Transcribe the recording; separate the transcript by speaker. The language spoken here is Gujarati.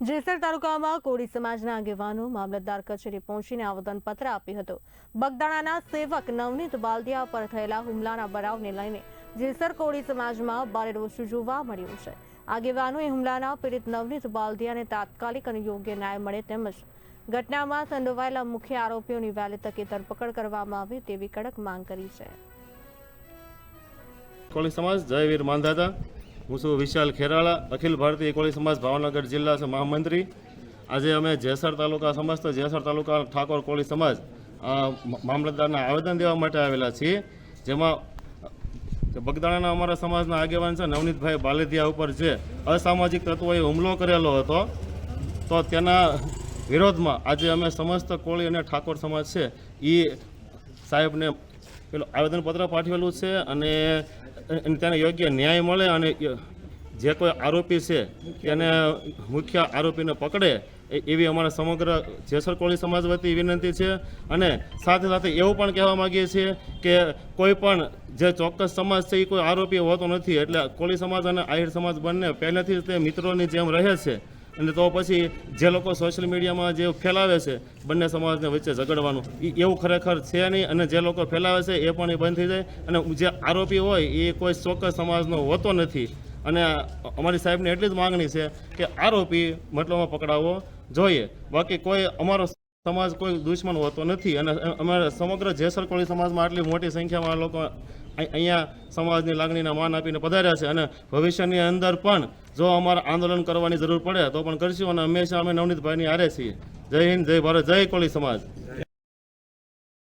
Speaker 1: જેસર તાલુકામાં કોળી સમાજના આગેવાનો મામલતદાર કચેરી પહોંચીને આવેદનપત્ર આપ્યું હતું. બગદાણાના સેવક નવનીત બાલદિયા પર થયેલા હુમલાના બનાવને લઈને જેસર કોળી સમાજમાં ભારે રોષ જોવા મળ્યું છે. આગેવાનોએ હુમલાના પીડિત નવનીત બાલદિયાને તાત્કાલિક અને યોગ્ય ન્યાય મળે તેમજ ઘટનામાં સંડોવાયેલા મુખ્ય આરોપીઓની વહેલી તકે ધરપકડ કરવામાં આવે તેવી કડક માંગ કરી છે.
Speaker 2: કોળી સમાજ જયવીર માંધાતા. હું છું વિશાલ ખેરાળા, અખિલ ભારતીય કોળી સમાજ, ભાવનગર જિલ્લા છે મહામંત્રી. આજે અમે જેસર તાલુકા, સમસ્ત જેસર તાલુકા, ઠાકોર કોળી સમાજ મામલતદારના આવેદન દેવા માટે આવેલા છીએ. જેમાં બગદાણાના અમારા સમાજના આગેવાન છે નવનીતભાઈ બાલેધિયા ઉપર જે અસામાજિક તત્વોએ હુમલો કરેલો હતો, તો તેના વિરોધમાં આજે અમે સમસ્ત કોળી અને ઠાકોર સમાજ છે એ સાહેબને પેલું આવેદનપત્ર પાઠવેલું છે અને તેને યોગ્ય ન્યાય મળે અને જે કોઈ આરોપી છે તેને મુખ્ય આરોપીને પકડે એવી અમારા સમગ્ર જેસર કોળી સમાજ વતી વિનંતી છે. અને સાથે સાથે એવું પણ કહેવા માગીએ છીએ કે કોઈ પણ જે ચોક્કસ સમાજ છે, એ કોઈ આરોપી હોતો નથી. એટલે કોળી સમાજ અને આહિર સમાજ બંને પહેલેથી જ તે મિત્રોની જેમ રહે છે. અને તો પછી જે લોકો સોશિયલ મીડિયામાં જે ફેલાવે છે, બંને સમાજને વચ્ચે ઝઘડવાનું એવું ખરેખર છે નહીં. અને જે લોકો ફેલાવે છે, એ પણ એ બંધ થઈ જાય. અને જે આરોપી હોય, એ કોઈ ચોક્કસ સમાજનો હોતો નથી. અને અમારી સાહેબની એટલી જ માંગણી છે કે આરોપી મતલબમાં પકડાવવો જોઈએ. બાકી કોઈ અમારો સમાજ કોઈ દુશ્મન હોતો નથી. અને અમારા સમગ્ર જેસર કોળી સમાજમાં આટલી મોટી સંખ્યામાં લોકો અહીંયા સમાજની લાગણીને માન આપીને પધાર્યા છે અને ભવિષ્યની અંદર પણ જો અમારે આંદોલન કરવાની જરૂર પડે તો પણ કરશું અને હંમેશા અમે નવનીતભાઈની હારે છીએ. જય હિન્દ, જય ભારત, જય કોળી સમાજ.